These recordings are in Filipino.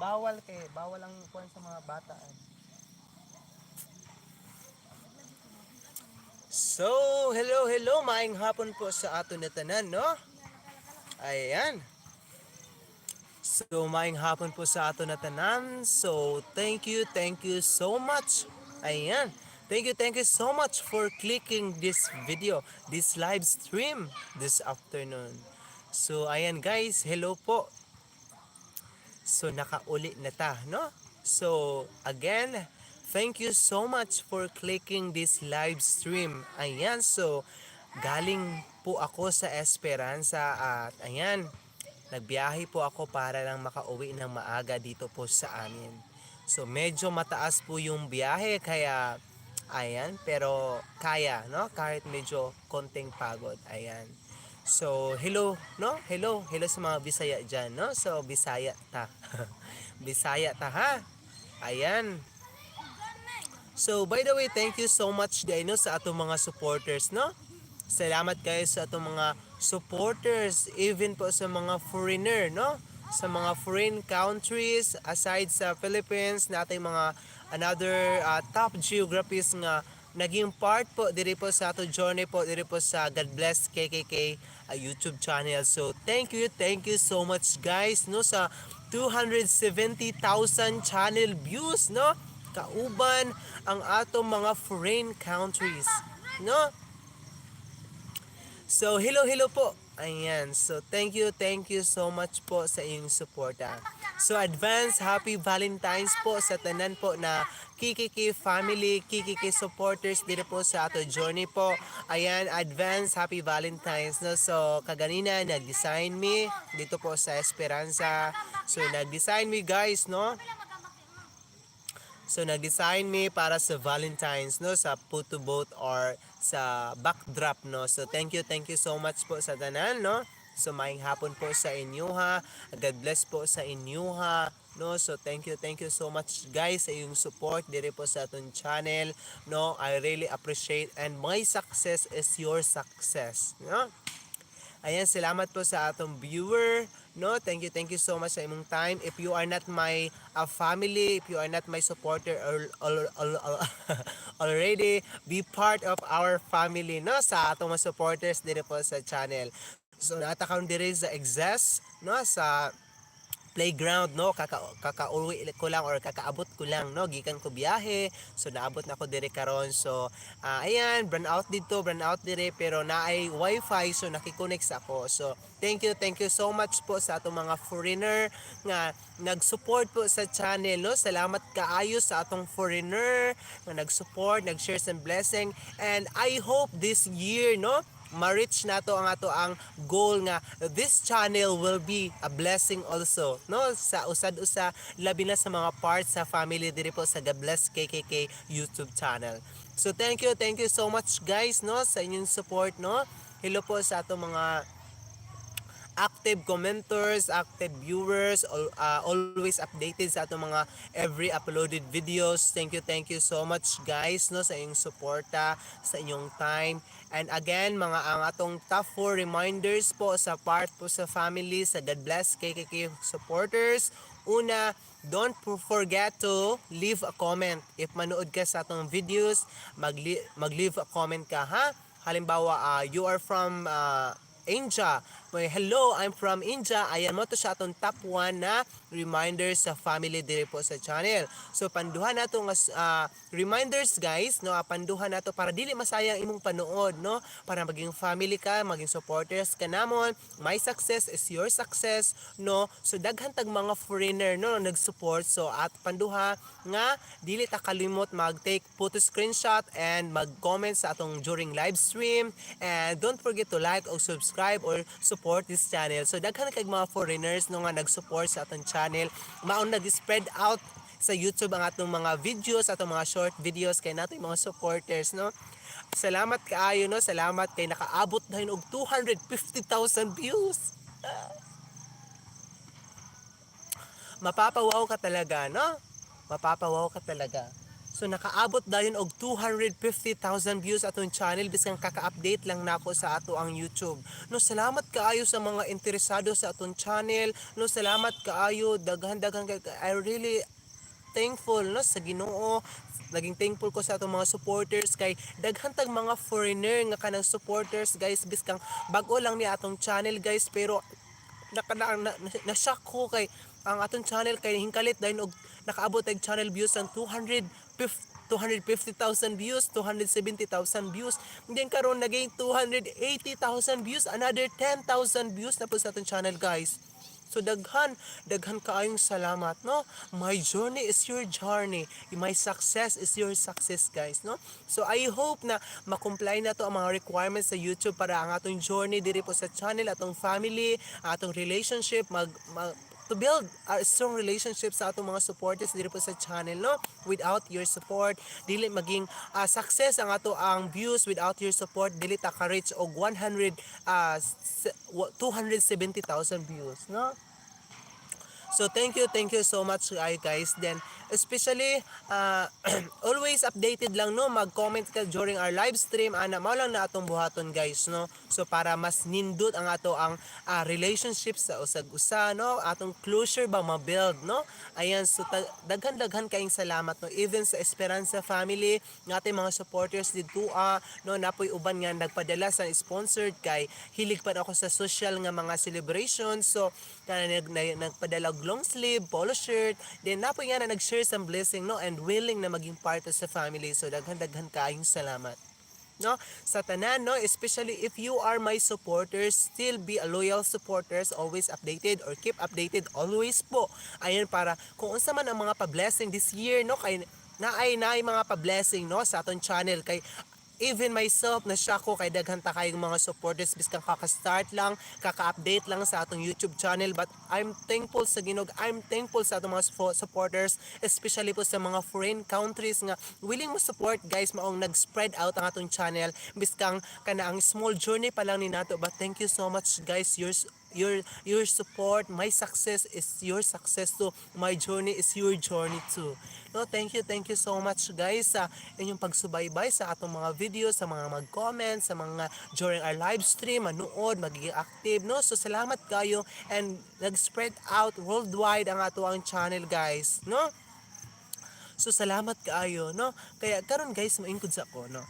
Bawal kay, bawal ang kuan sa mga bata. eh. So, hello, hello, maayong hapon po sa ato na tanan, no? Ayan. So, maayong hapon po sa ato na tanan. So, thank you, thank you so much. Ayan. Thank you, thank you so much for clicking this video, this live stream this afternoon. So, ayan guys, hello po. So, nakauli na ta, no? So, again, thank you so much for clicking this live stream. Ayan, so, galing po ako sa Esperanza at ayan, nagbiyahe po ako para lang makauwi ng maaga dito po sa amin. So, medyo mataas po yung biyahe kaya ayan, pero kaya, no? Kahit medyo konting pagod, ayan. So, hello, no? Hello, hello sa mga Bisaya dyan, no? So, Bisaya ta. Bisaya ta, ha? Ayan. So, by the way, thank you so much din no, sa atong mga supporters, no? Salamat kayo sa atong mga supporters, even po sa mga foreigner, no? Sa mga foreign countries, aside sa Philippines, natin mga another uh, top geographies nga naging part po diri po sa ato journey po diri po sa God Bless KKK uh, YouTube channel. So thank you, thank you so much guys no sa 270,000 channel views no kauban ang atong mga foreign countries no So, hello, hello po. Ayan. So, thank you, thank you so much po sa inyong suporta. So, advance happy Valentine's po sa tanan po na Kikiki family, Kikiki supporters dito po sa ato journey po. Ayan, advance happy Valentine's. No? So, kaganina, nag-design me dito po sa Esperanza. So, nag-design me guys, no? So nag-design me para sa Valentine's no sa photo booth or sa backdrop no. So thank you, thank you so much po sa tanan no. So maayong hapon po sa inyo ha. God bless po sa inyo ha. No, so thank you, thank you so much guys sa iyong support dire po sa atong channel. No, I really appreciate and my success is your success. No? Ayan, salamat po sa atong viewer. No, thank you, thank you so much sa imong time. If you are not my uh, family, if you are not my supporter or, or- or- or- already, be part of our family no sa atong mga supporters dito po sa channel. So natakam diri sa exes no sa playground no? Kaka kakauwi ko lang or kakaabot ko lang no? Gikan ko biyahe. So naabot na ako dire karon. So ah, ayan burn out dito burn out dire pero naay wifi so nakikonek sa ako. So thank you thank you so much po sa atong mga foreigner nga nag-support po sa channel no? Salamat kaayo sa atong foreigner nga nag-support nag-share some blessing. And I hope this year no ma-reach nato ang ato ang goal nga this channel will be a blessing also no? Sa usad-usa labi na sa mga parts sa family diri po sa God Bless KKK YouTube channel. So thank you thank you so much guys no sa inyong support no? Hello po sa ato mga active commenters, active viewers, uh, always updated sa atong mga every uploaded videos. Thank you, thank you so much guys no sa inyong suporta, sa inyong time. And again, mga ang atong top 4 reminders po sa part po sa family, sa God Bless KKK supporters. Una, don't forget to leave a comment. If manood ka sa atong videos, mag-leave a comment ka ha. Halimbawa, uh, you are from uh, India. Hello, I'm from India. Ayan mo to sa atong top 1 na reminders sa family dire po sa channel. So panduhan nato nga ah, reminders guys, no, ah, panduhan nato para dili masayang imong panood, no, para maging family ka, maging supporters ka namon. My success is your success, no. So daghan tag mga foreigner no nag-support. So at panduha nga dili ta kalimot mag-take photo screenshot and mag-comment sa atong during live stream and don't forget to like or subscribe or support this channel. So daghan kay mga foreigners no nga nag-support sa atong channel. Maon nag-spread out sa YouTube ang atong mga videos, atong mga short videos kay nating mga supporters no. Salamat kaayo no, salamat kay nakaabot na og 250,000 views. Mapapawaw ka talaga, no? Mapapawaw ka talaga. So nakaabot dayon og 250,000 views atong channel. Bisan kaka-update lang nako sa ato ang YouTube. No salamat kaayo sa mga interesado sa atong channel. No salamat kaayo. Daghan-daghan I really thankful no sa Ginoo. Naging thankful ko sa atong mga supporters kay daghan tag mga foreigner nga kanang supporters guys. Biskang bag-o lang ni atong channel guys. Pero naka na, na, na, ko kay ang atong channel kay hingkalit dahil og nakaabot og channel views ang 250 250,000 views, 270,000 views. Then karon naging 280,000 views, another 10,000 views na po sa atong channel, guys. So daghan, daghan kaayong salamat, no? My journey is your journey. My success is your success, guys, no? So I hope na makomply na to ang mga requirements sa YouTube para ang atong journey diri po sa channel, atong family, atong relationship mag, mag to build a strong relationship sa atong mga supporters diri po sa channel no? Without your support dili maging ah, success ang ato ang views. Without your support dili ta ka reach og 100 ah, se- wa- 270,000 views no? So thank you, thank you so much guys. Then especially uh, always updated lang no, mag-comment ka during our live stream. Ana mao lang na atong buhaton guys no. So para mas nindot ang ato ang uh, relationship sa usag usa no, atong closure ba ma-build no. Ayan so daghan-daghan kaayong salamat no? Even sa Esperanza family nga mga supporters dito ah, no? Napoy uban nga nagpadala sa sponsored kay hilig pa ako sa social nga mga celebrations so nag, nagpadala long sleeve polo shirt. Then napoy nga na nag-share some blessing no? And willing na maging part sa family. So daghan-daghan kaayong salamat no? Sa tanan no? Especially if you are my supporters still be a loyal supporters always updated or keep updated always po. Ayan para kung unsa man ang mga pa-blessing this year no? Kay naay naay mga pa-blessing no? Sa aton channel. Kay even myself na shock ko kay daghan ta kayong mga supporters. Biskang kaka-start lang, kaka-update lang sa atong YouTube channel. But I'm thankful sa Ginog, I'm thankful sa atong mga su- supporters especially po sa mga foreign countries nga willing mo support guys. Maong nag-spread out ang atong channel. Biskang kana ang small journey pa lang ni nato. But thank you so much guys. Your your your support my success is your success too. My journey is your journey too. No thank you thank you so much guys sa inyong pagsubaybay sa atong mga videos sa mga mag-comment sa mga during our live stream manood magiging active. No so salamat kayo and nag-spread out worldwide ang ato ang channel guys no? So salamat kaayo no? Kaya karon guys maingkod sa ako no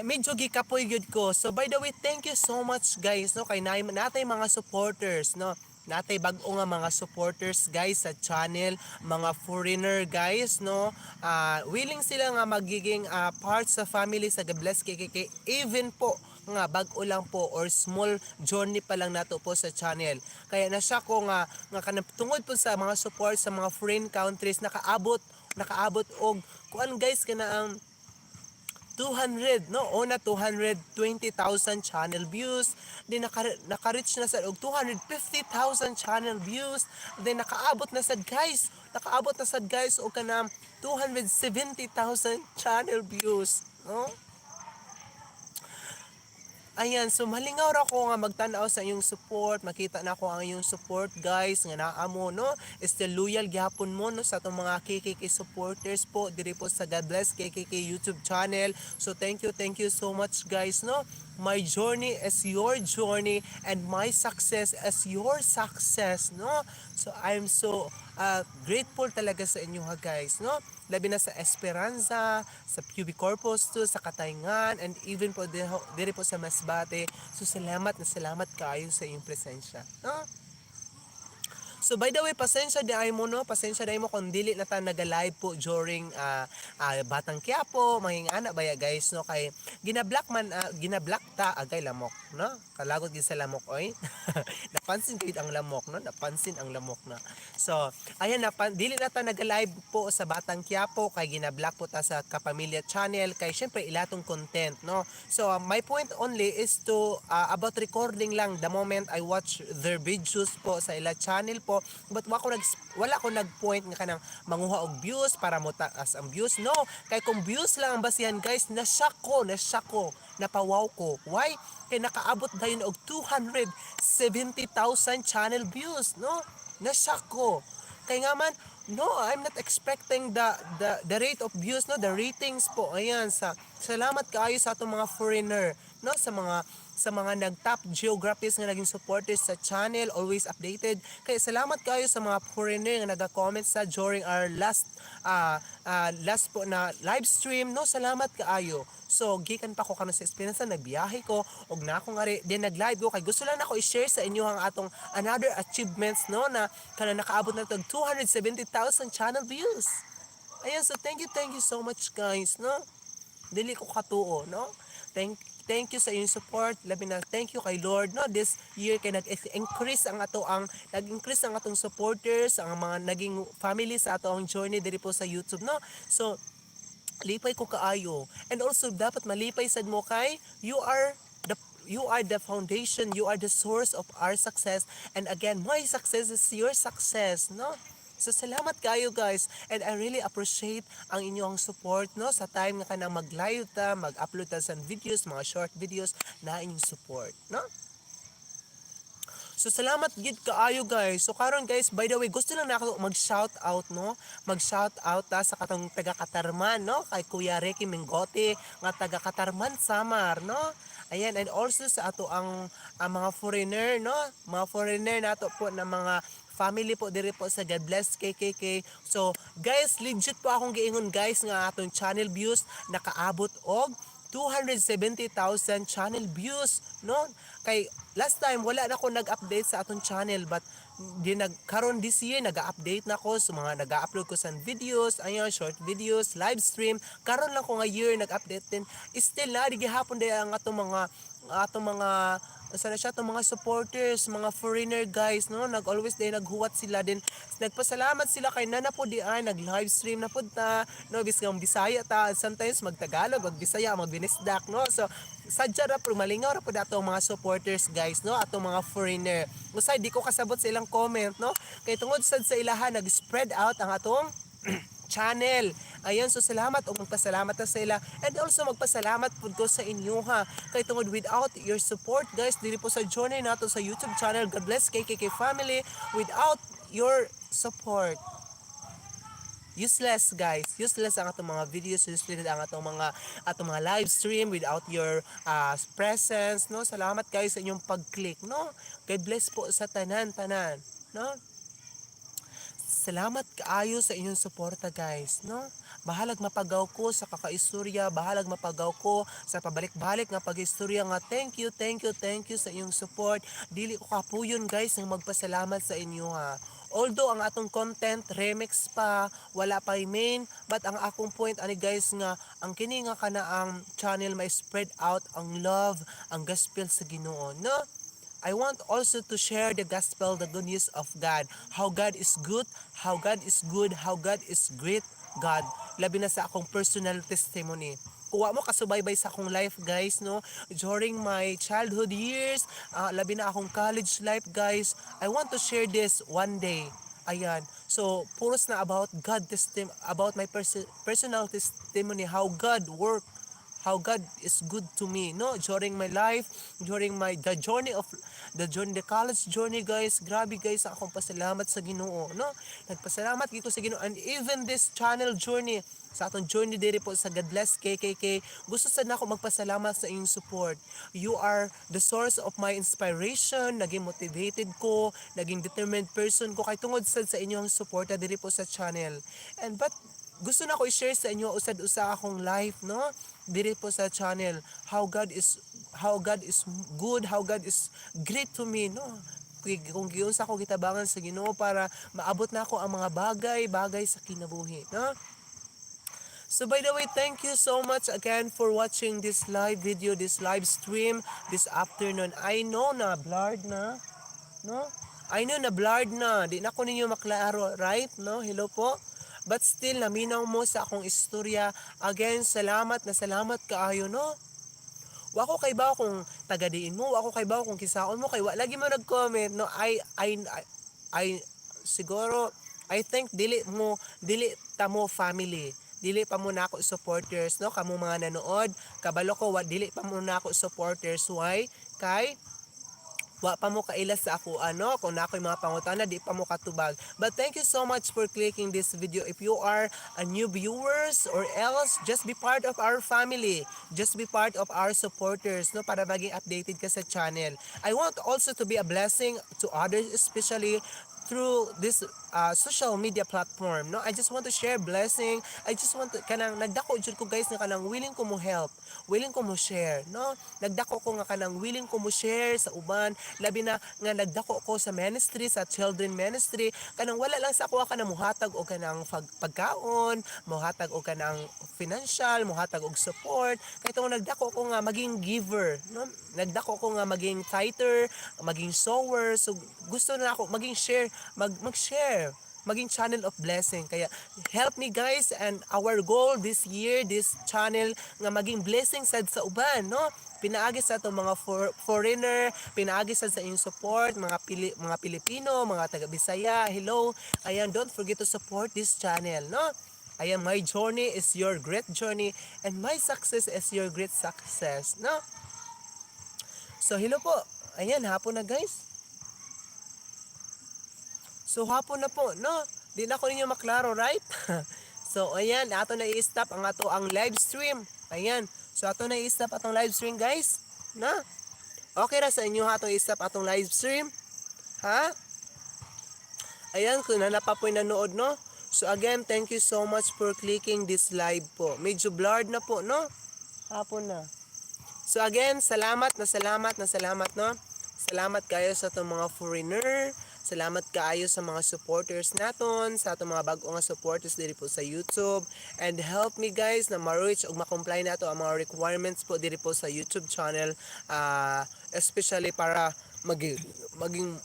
medyo gikapoy gyud ko. So by the way, thank you so much guys no kay nay natay mga supporters no. Natay bag-o nga mga supporters guys sa channel, mga foreigner guys no. Ah, willing sila nga magiging ah, part sa family sa God Bless KKK even po nga bag-o lang po or small journey pa lang nato po sa channel. Kaya na siya ko nga nga kanang tungod po sa mga support sa mga foreign countries nakaabot nakaabot og kuan guys kana ang 200 no? Una 220,000 channel views. Then naka, naka-reach na sa og 250,000 channel views. Then nakaabot na sad guys. Nakaabot na sad guys. Og kanang 270,000 channel views no Ayan, so malingaw ra ko nga magtanaw sa inyong support, makita na ko ang inyong support guys nga naa mo no. Still loyal gyapon mo no sa atong mga KKK supporters po diri po sa God Bless KKK YouTube channel. So thank you, thank you so much guys no. My journey is your journey and my success is your success no. So I'm so uh, grateful talaga sa inyo ha guys no? Labi na sa Esperanza sa Pubic Corpus to sa Katayngan and even po diri po sa Masbate. So salamat na salamat kayo sa inyong presensya no So by the way, pasensya di mo no, pasensya di mo kung dili na ta naga-live po during ah, ah, Batang Quiapo, mahing ana baya guys no kay ginablock man ah, ginablock ta agay lamok no. Kalagot gid sa lamok oy. napansin gid ang lamok no, napansin ang lamok na. So, ayan na dili na ta naga-live po sa Batang Quiapo kay ginablock po ta sa Kapamilya channel kay syempre ilatong content no. So, ah, my point only is to ah, about recording lang the moment I watch their videos po sa ila channel po but wala ko nag wala ko nag-point nga kanang manguha og views para mo taas ang views. No kay kung views lang ang basihan guys na shock ko na shock ko napawaw ko. Why? Kay nakaabot dayon og 270,000 channel views no? Na shock ko kay nga man no, I'm not expecting the the the rate of views no, the ratings po. Ayan sa salamat kaayo sa atong mga foreigner no? Sa mga sa mga nag-top geographies nga naging supporters sa channel, always updated. Kaya salamat kayo sa mga foreigner nga naga-comment sa during our last uh, uh, last po na live stream. No, salamat kaayo. So, gikan pa ko kanon sa experience na nagbiyahe ko og na ako nga ri- din nag-live ko kay gusto lang ako i-share sa inyo ang atong another achievements no na kana nakaabot na tag 270,000 channel views. Ayan, so thank you, thank you so much guys, no? Dili ko katuo, no? Thank thank you sa inyong support. Labi na thank you kay Lord, no? This year kay nag-increase ang ato ang nag-increase ang atong supporters, ang mga naging family sa ato ang journey diri po sa YouTube, no? So lipay ko kaayo. And also dapat malipay sad mo kay you are the you are the foundation, you are the source of our success. And again, my success is your success, no? So salamat kayo guys and I really appreciate ang inyong support no sa time nga kanang mag-live ta, mag-upload ta sa videos, mga short videos na inyong support, no? So salamat gid kaayo guys. So karon guys, by the way, gusto lang na ako mag-shout out no. Mag-shout out ta sa katong taga Katarman no, kay Kuya Ricky Mingote nga taga Katarman Samar no. Ayan, and also sa ato ang, ang mga foreigner no, mga foreigner nato po na mga family po diri po sa God Bless KKK. So guys, legit po akong giingon guys nga atong channel views nakaabot og 270,000 channel views no? Kay last time wala na ako nag-update sa atong channel but di nag karon this year nag-update na ako sa mga nag-upload ko sa videos ayan short videos live stream. Karon lang ko nga year nag-update din. Still na gihapon day ang atong mga atong mga sana siya itong mga supporters, mga foreigner guys, no? Nag always day naghuwat sila din. Nagpasalamat sila kay Nana po di ay nag live stream na pud ta, no? Biskang Bisaya ta, sometimes magtagalog, mag Bisaya, mag Binisdak, no? So sadya ra pero malingaw ra pud ato mga supporters guys, no? Ato mga foreigner. Usay di ko kasabot sa ilang comment, no? Kay tungod sad sa ilahan nag-spread out ang atong channel. Ayan, so salamat o magpasalamat na sa ila. And also magpasalamat po ko sa inyo ha. Kay tungod without your support guys, dili po sa journey nato sa YouTube channel. God bless KKK family. Without your support, useless guys useless ang atong mga videos useless ang atong mga atong mga live stream without your uh, presence no salamat guys sa inyong pag-click no God bless po sa tanan tanan no Salamat kaayo sa inyong suporta guys, no? Bahalag mapagaw ko sa kakaistorya, bahalag mapagaw ko sa pabalik-balik nga pag-istorya nga thank you, thank you, thank you sa inyong support. Dili ko kapuyon guys ng magpasalamat sa inyo ha. Although ang atong content remix pa, wala pa main, but ang akong point ani guys nga ang kini nga kana ang channel may spread out ang love, ang gospel sa Ginoo, no? I want also to share the gospel, the good news of God. How God is good, how God is good, how God is great God. Labi na sa akong personal testimony. Kuha mo kasubaybay sa akong life guys no during my childhood years ah, labi na akong college life guys I want to share this one day ayan so puros na about God testim about my perso- personal testimony how God work how God is good to me no during my life during my the journey of the journey the college journey guys. Grabe guys. Akong pasalamat sa Ginoo no? Nagpasalamat giko sa Ginoo. And even this channel journey sa atong journey diri po sa God Bless KKK gusto sad na ako magpasalamat sa inyong support. You are the source of my inspiration. Naging motivated ko naging determined person ko. Kay tungod sad sa inyong suporta diri po sa channel. And but gusto na ko i-share sa inyo usad usa akong life no? Diri po sa channel. How God is how God is good how God is great to me no Kung- giunsa ko gitabangan sa Ginoo para maabot na ako ang mga bagay bagay sa kinabuhi no So by the way, thank you so much again for watching this live video, this live stream this afternoon. I know na blurred na, no? I know na blurred na. Di na ko ninyo maklaro, right? No? Hello po. But still, naminaw mo sa akong istorya. Again, salamat na salamat kaayo, no? Wa ko kay ba kung tagadiin mo, wa ko kay ba kung kisaon mo, kay wa lagi mo nag-comment, no? I, I, I, siguro, I think dili mo, dili ta mo family dili pa mo na ako supporters no kamo mga nanood kabalo ko wa dili pa mo na ako supporters why kay wa pa mo kailas sa ako ano kung na ako'y mga pangutana di pa mo katubag. But thank you so much for clicking this video. If you are a new viewers or else just be part of our family. Just be part of our supporters no para maging updated ka sa channel. I want also to be a blessing to others especially through this uh, social media platform no? I just want to share blessing. I just want to kanang nagdako jud ko guys nga kanang willing ko mo help willing ko mo share no? Nagdako ko nga kanang willing ko mo share sa uban. Labi na nga nagdako ko sa ministry sa children ministry. Kanang wala lang sa ako kanang muhatag o kanang pag, pagkaon muhatag o kanang financial muhatag og support. Kay tong nagdako ko nga maging giver no? Nagdako ko nga maging tither maging sower. So gusto na ako maging share mag mag-share maging channel of blessing. Kaya help me guys and our goal this year this channel nga maging blessing sad sa uban no? Pinaagi sa ato mga for, foreigner pinaagi sad sa inyong support mga Pili, mga Pilipino mga taga Bisaya hello. Ayan don't forget to support this channel no? Ayan my journey is your great journey and my success is your great success no? So hello po. Ayan hapon na guys So hapon na po, no? Di na ko ninyo maklaro, right? so ayan, ato na i-stop ang ato ang live stream. Ayan. So ato na i-stop atong live stream, guys. Na? Okay ra sa inyo ha atong i-stop atong live stream? Ha? Ayan, kung na pa po nanood, no? So again, thank you so much for clicking this live po. Medyo blurred na po, no? Hapon na. So again, salamat na salamat na salamat, no? Salamat kayo sa itong mga foreigner. Salamat kaayo sa mga supporters naton, sa atong mga bago nga supporters diri po sa YouTube. And help me guys na ma-reach ug ma-comply nato ang mga requirements po diri po sa YouTube channel. ah, especially para maging, maging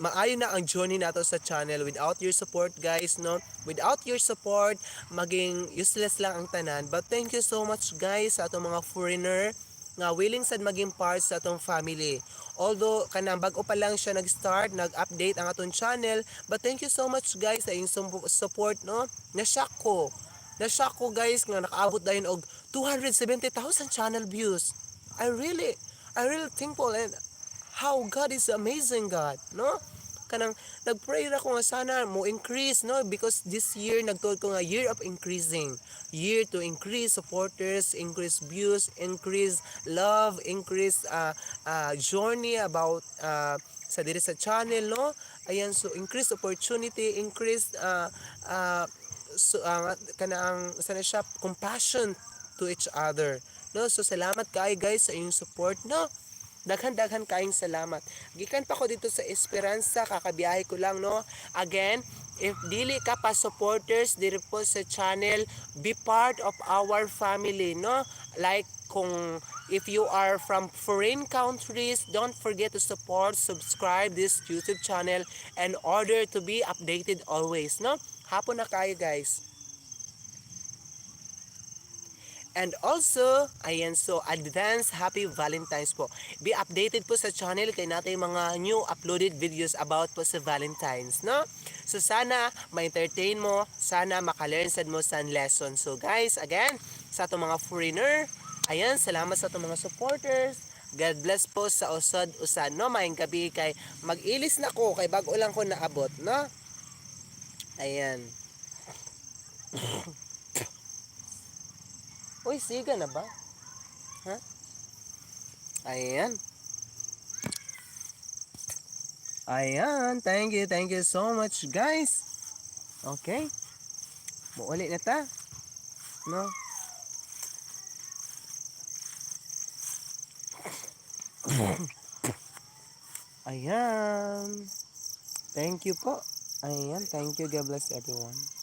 maayo na ang journey nato sa channel without your support guys no without your support maging useless lang ang tanan but thank you so much guys sa atong mga foreigner nga willing sad maging part sa atong family although kanang bag-o pa lang siya nag-start nag-update ang atong channel. But thank you so much guys sa inyong support no? Na-shock ko. Na-shock ko guys nga nakaabot dayon og 270,000 channel views. I really I really thankful and how God is amazing God, no? Kanang nagpray ra ko nga sana mo increase, no? Because this year nagtuod ko nga year of increasing. Year to increase supporters, increase views, increase love, increase uh, uh, journey about uh, sa diri sa channel, no? Ayan, so increase opportunity, increase uh, uh, so, uh, kanang sana siya compassion to each other. No, so salamat kay guys sa inyong support, no? Daghan-daghan kaayong salamat. Gikan pa ko dito sa Esperanza, kakabiyahe ko lang, no? Again, if dili ka pa supporters diri po sa channel, be part of our family, no? Like kung if you are from foreign countries, don't forget to support, subscribe this YouTube channel in order to be updated always, no? Hapon na kayo, guys. And also, ayan, so advance happy Valentine's po. Be updated po sa channel kay natin mga new uploaded videos about po sa Valentine's, no? So sana ma-entertain mo, sana makalearn sad mo sa lesson. So guys, again, sa itong mga foreigner, ayan, salamat sa itong mga supporters. God bless po sa usod usan no maayong gabi kay mag-ilis na ko kay bago lang ko naabot no ayan Uy, siga na ba? Ha? Ayan. Ayan. Thank you. Thank you so much, guys. Okay. Muuli na ta. No? Ayan. Thank you po. Ayan. Thank you. God bless everyone.